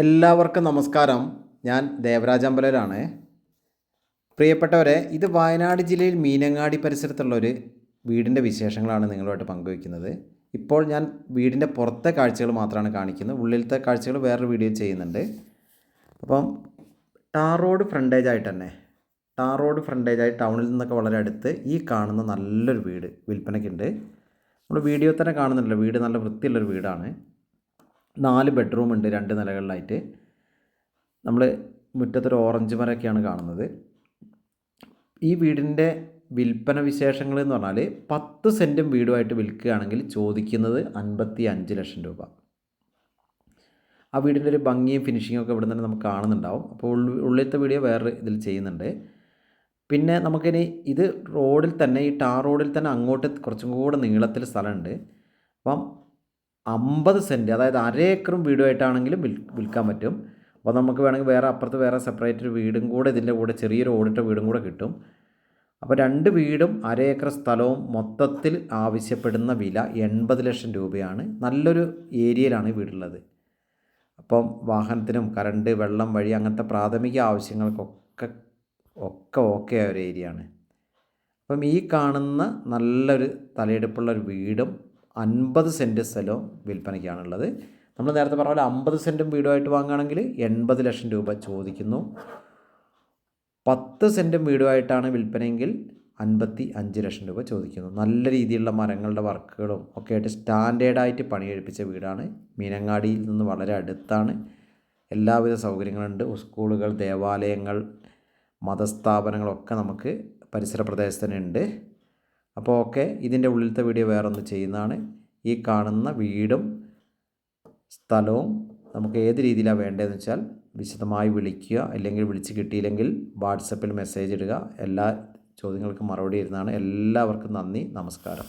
എല്ലാവർക്കും നമസ്കാരം. ഞാൻ ദേവരാജ് അമ്പലരാണ്. പ്രിയപ്പെട്ടവരെ ഇത് വയനാട് ജില്ലയിൽ മീനങ്ങാടി പരിസരത്തുള്ള ഒരു വീടിന്റെ വിശേഷങ്ങളാണ് നിങ്ങളുമായിട്ട് പങ്കുവയ്ക്കുന്നത്. ഇപ്പോൾ ഞാൻ വീടിന്റെ പുറത്തെ കാഴ്ചകൾ മാത്രമാണ് കാണിക്കുന്നത്. ഉള്ളിലത്തെ കാഴ്ചകൾ വേറൊരു വീഡിയോ ചെയ്യുന്നുണ്ട്. അപ്പം ടാർ റോഡ് ഫ്രണ്ടേജ് ആയിട്ട് തന്നെ ടാർ റോഡ് ഫ്രണ്ടേജ് ആയി ടൗണിൽ നിന്നൊക്കെ വളരെ അടുത്ത് ഈ കാണുന്ന നല്ലൊരു വീട് വിൽപ്പനയ്ക്കുണ്ട്. നമ്മൾ വീഡിയോ തന്നെ കാണുന്നുണ്ടല്ലോ. വീട് നല്ല വൃത്തിയുള്ളൊരു വീടാണ്. നാല് ബെഡ്റൂം ഉണ്ട് രണ്ട് നിലകളിലായിട്ട്. നമ്മൾ മുറ്റത്തൊരു ഓറഞ്ച് മരമൊക്കെയാണ് കാണുന്നത്. ഈ വീടിന്റെ വിൽപ്പന വിശേഷങ്ങൾ എന്ന് പറഞ്ഞാൽ പത്ത് സെന്റും വീടുമായിട്ട് വിൽക്കുകയാണെങ്കിൽ ചോദിക്കുന്നത് അൻപത്തി അഞ്ച് ലക്ഷം രൂപ. ആ വീടിന്റെ ഒരു ഭംഗിയും ഫിനിഷിങ്ങും ഒക്കെ ഇവിടെ തന്നെ നമുക്ക് കാണുന്നുണ്ടാവും. അപ്പോൾ ഉള്ളി ഉള്ളിലത്തെ വീഡിയോ വേറെ ഇതിൽ ചെയ്യുന്നുണ്ട്. പിന്നെ നമുക്കിനി ഇത് റോഡിൽ തന്നെ ഈ ടാർ റോഡിൽ തന്നെ അങ്ങോട്ട് കുറച്ചും കൂടെ നീളത്തിൽ സ്ഥലമുണ്ട്. അപ്പം അമ്പത് സെന്റ് അതായത് അര ഏക്കറും വീടുമായിട്ടാണെങ്കിലും വിൽ വിൽക്കാൻ പറ്റും. അപ്പോൾ നമുക്ക് വേണമെങ്കിൽ വേറെ അപ്പുറത്ത് വേറെ സെപ്പറേറ്റ് ഒരു വീടും കൂടെ ഇതിന്റെ കൂടെ ചെറിയൊരു ഓടിട്ട വീടും കൂടെ കിട്ടും. അപ്പോൾ രണ്ട് വീടും അര ഏക്കർ സ്ഥലവും മൊത്തത്തിൽ ആവശ്യപ്പെടുന്ന വില എൺപത് ലക്ഷം രൂപയാണ്. നല്ലൊരു ഏരിയയിലാണ് ഈ വീടുള്ളത്. അപ്പം വാഹനത്തിനും കറണ്ട് വെള്ളം വഴി അങ്ങനത്തെ പ്രാഥമിക ആവശ്യങ്ങൾക്കൊക്കെ ഒക്കെ ഓക്കെ ആയ ഒരു ഏരിയയാണ്. അപ്പം ഈ കാണുന്ന നല്ലൊരു തലയെടുപ്പുള്ള ഒരു വീടും അൻപത് സെന്റ് സ്ഥലവും വിൽപ്പനയ്ക്കാണുള്ളത്. നമ്മൾ നേരത്തെ പറഞ്ഞ പോലെ അമ്പത് സെന്റും വീടുമായിട്ട് വാങ്ങുകയാണെങ്കിൽ എൺപത് ലക്ഷം രൂപ ചോദിക്കുന്നു. പത്ത് സെന്റും വീടുമായിട്ടാണ് വിൽപ്പനയെങ്കിൽ അൻപത്തി അഞ്ച് ലക്ഷം രൂപ ചോദിക്കുന്നു. നല്ല രീതിയിലുള്ള മരങ്ങളുടെ വർക്കുകളും ഒക്കെ ആയിട്ട് സ്റ്റാൻഡേർഡായിട്ട് പണിയെടുപ്പിച്ച വീടാണ്. മീനങ്ങാടിയിൽ നിന്ന് വളരെ അടുത്താണ്. എല്ലാവിധ സൗകര്യങ്ങളുണ്ട്. സ്കൂളുകൾ ദേവാലയങ്ങൾ മതസ്ഥാപനങ്ങളൊക്കെ നമുക്ക് പരിസര പ്രദേശത്ത് ഉണ്ട്. അപ്പോൾ ഓക്കെ ഇതിന്റെ ഉള്ളിലത്തെ വീഡിയോ വേറൊന്ന് ചെയ്യുന്നതാണ്. ഈ കാണുന്ന വീടും സ്ഥലവും നമുക്ക് ഏത് രീതിയിലാണ് വേണ്ടതെന്ന് വെച്ചാൽ വിശദമായി വിളിക്കുക അല്ലെങ്കിൽ വിളിച്ച് കിട്ടിയില്ലെങ്കിൽ വാട്സപ്പിൽ മെസ്സേജ് ഇടുക. എല്ലാ ചോദ്യങ്ങൾക്കും മറുപടി ഇരുന്നാണ് എല്ലാവർക്കും നന്ദി നമസ്കാരം.